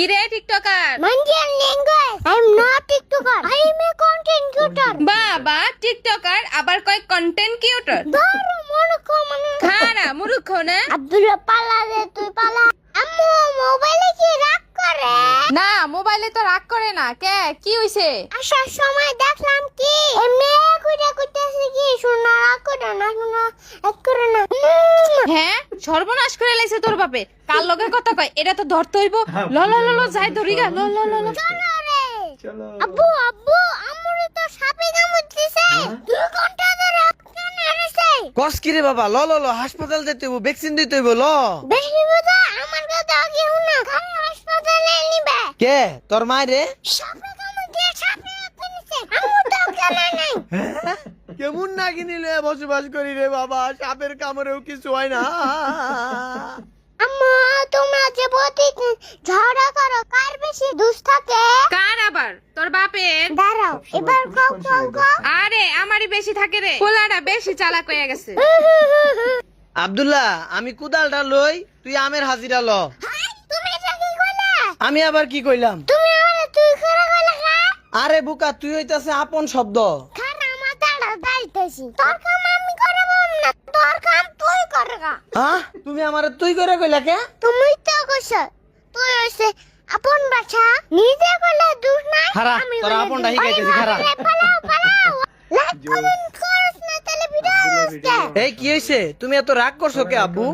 কি রে TikToker I am not TikToker I am a content creator বাবা TikToker আবার কয় কন্টেন্ট ক্রিয়েটর ধরো মূর্খ কর মানে খারা মূর্খ না? আব্দুল পালা রে তুই পালা। আম্মু মোবাইলে কি রাগ করে? না মোবাইলে তো রাগ করে না। কে? কি হইছে? আসার সময় দেখলাম কি? এমনি কুইটা কুইটাছে কি? শোনা রাগ করে না শোনা এক করে না। হ্যাঁ? সর্বনাশ করে লাইছে তোর বাপে। কার লগে কথা কয়? এটা তো ধরতে হইব। ল ল ল ল যাই ধরি গা। ল ল ল ল। চলো রে। আব্বু আব্বু তো সাপে কামড় দিছে দুই ঘণ্টা ধরে কস কি রে বাবা? ল ল ল হাসপাতাল যেতে হইব ভ্যাকসিন দিতে হইব ল। বেশি কথা আমার কথা আগে শুনো খালি হাসপাতালে নিবে কে? তোর মায় রে? নাই কেমন নাকি নিলে বসবাস করি রে বাবা? সাপের কামড়েও কিছু হয় না। আম্মা তোমরা যে প্রতিদিন ঝগড়া করো কার বেশি দুষ থাকে? কার আবার? তোর বাপের? দাঁড়াও এবার কও কও কও। আরে আমারই বেশি থাকে রে। পোলাটা বেশি চালাক হয়ে গেছে। আব্দুল্লাহ আমি কুদালটা লই তুই আমের হাজিরা ল হাই, তুমি এটা কি কইলা আমি আবার কি কইলাম? তুমি আমারে তুই করে কইলা আরে বুকা তুই হইতাছে আপন শব্দ। খানা দাইতেছি তোর কাম আমি করে বম না তোর কাম তুই করে হ্যাঁ তুমি আমার তুই করে কইলা কে? তুমি তো কইছ তুই হইছে আপন বাছা। নিজে কইলে দুষ নাই খারা, আমি তোর কইলে আপনটা দুষ। শিখাইতেছি, খারা। পালাও পালাও। লাইক কমেন্ট করছ না তাহলে ভিডিও এই কি হইছে? তুমি এত রাগ করছ কে আব্বু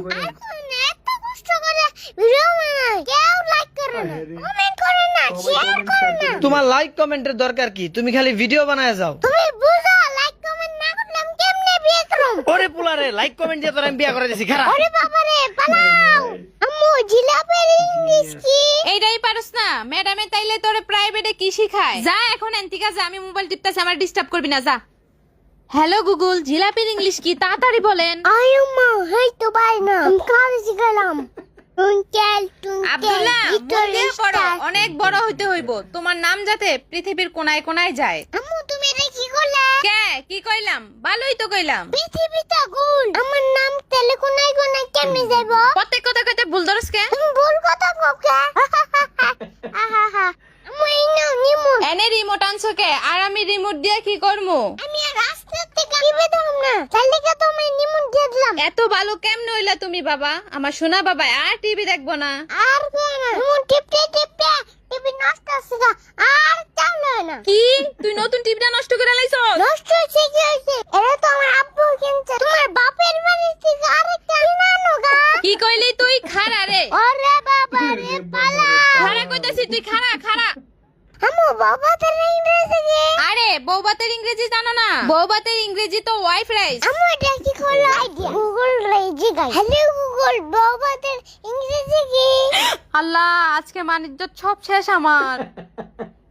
করে না। কমেন্ট করে না শেয়ার করে না। তোমার লাইক কমেন্টের দরকার কি? তুমি খালি ভিডিও বানায় যাও। তুমি বুঝো লাইক কমেন্ট না করলে আমি কেমনে বিয়ে করব? ওরে পুলারে লাইক কমেন্ট দিয়ে তোর আমি বিয়া করে দিছি খারা। ওরে বাবারে পালাও। আম্মু জিলাপের ইংলিশ কি? এইটাই পারস না। ম্যাডামে তাইলে তোরে প্রাইভেটে কি শিখায়? যা এখন এন্তিকা যা আমি মোবাইল টিপতেছি আমার ডিস্টার্ব করবি না যা। হ্যালো গুগল জিলাপির ইংলিশ কি? তাড়াতাড়ি বলেন। আই মা হেই তো বাই না। আমি কালে শিখালাম আব্দুল্লাহ মন দিয়ে পড়ো অনেক বড় হইতে হইব। তোমার নাম যাতে পৃথিবীর কোনায় কোনায় যায়। আম্মু তুমি এটা কি করলে? কে? কি কইলাম? ভালোই তো কইলাম। পৃথিবীটা গোল আমার নাম তেলে কোনায় কোনায় কেমনে যাব প্রত্যেক কথা কইতে ভুল ধরস কে? ভুল কথা কওকে আহা আম্মু এই নাও নিমু এনে রিমোট আনছো কে? আর আমি রিমোট দিয়ে কি করমু? আমি আর দাম না। তাহলে কি তুমি নিমু দিয়ে দিলাম। এত ভালো কেমনে হইলা তুমি বাবা? আমার সোনা বাবা আর টিভি দেখব না। আর কেন নিমু টিপতে টিপতে টিপি নষ্ট হচ্ছে আর চালু না? কি? তুই নতুন টিভিটা নষ্ট করে লাইছো? নষ্ট হচ্ছে কি হয়েছে? এটা তো আমার আব্বু কিনছে। তোমার বাপের বাড়ি থেকে আরেকটা কিনানো গা। কি কইলি তুই? খারা রে। ওরে বাবা রে পালা। খারা কইতাছি তুই খারা খারা আমু বাবা তো ইংরেজি কি? আরে বউবাতের ইংরেজি জানো না? বউবাতের ইংরেজি তো ওয়াইফ রাইস আমু এটা কি আইডিয়া। গুগল রেজি গাই হ্যালো গুগল বাবা ইংরেজি কি? আল্লাহ আজকে মানিজ্য সব শেষ আমার।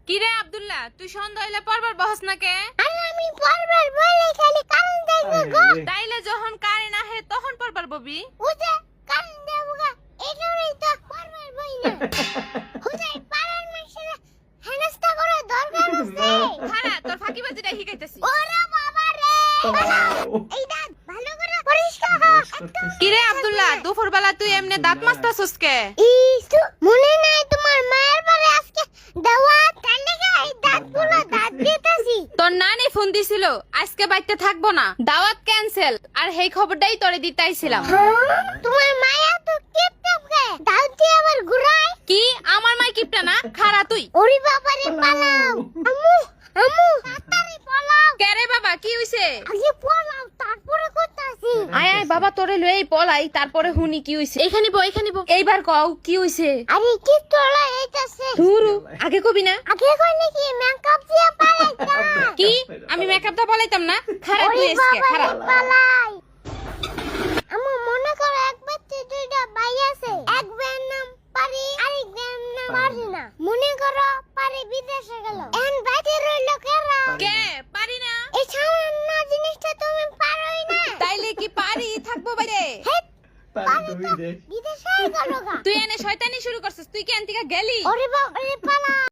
কি রে আব্দুল্লাহ তুই সন্ধ্যা হইলে পরবার বহস না কে? আর আমি বারবার বলে খালি কারণ দেখব গো। তাইলে যখন কারে না হে তখন পরবার ববি। বুঝে কারণ দেখব গা তো বারবার বই না। ফাঁকিবাজিটা শিখাইতেছি। ওরে বাবা রে! এই দাঁত ভালো করে পরিষ্কার কর কি রে আব্দুল্লাহ দুপুর বেলা তুই এমনি দাঁত মাস্তাছস কে? ইসু মনে নাই তোমার মায়ের বাড়ি আজকে দাওয়াত তাহলে এই দাঁতগুলো দাঁত দিতেছি। তোর নানি ফোন দিছিল আজকে বাইতে থাকব না। দাওয়াত ক্যান্সেল আর সেই খবরটাই তোরে দিতাইছিলাম হ্যাঁ? তোমার মায়া তো টিপ টিপ দাঁত দিয়ে আবার ঘুরায়? কি? আমার মাই কিপটা না? খারা তুই। ওরে বাবা রে পালাও। আম্মু আম্মু। তাড়াতাড়ি পালাও কে রে বাবা কি হইছে? আগে পালাও তারপরে করতেছি। আয় আয় বাবা তোরে লই পলাই তারপরে হুনি কি হইছে। এখানে বো এখানে বো এইবার কও কি হইছে? আরে কি তোলা এইতাছে ধুরু আগে কবি না? আগে কই নাকি মেকআপ দিয়ে পালাইতা কি? আমি মেকআপটা বলাইতাম না? খারাপ ওরে তুই আজকে বাবা রে খারাপ পালাই। আম্মু মনে করো এক বাচ্চা দুইটা ভাই আছে। এক ভাইয়ের নাম পারি আরেক ভাইয়ের নাম পারি না। মনে করো পারি বিদেশে গেল। এখন বাইরে রইল কেরা? কে? পারি না এই সামান্য জিনিসটা তুমি পারোই না। তাইলে কি পারি? থাকব বাইরে। বিদেশে তুই এনে শয়তানি শুরু করছিস তুই কি আন্তিকা গেলি? ওরে বাবা রে পালা।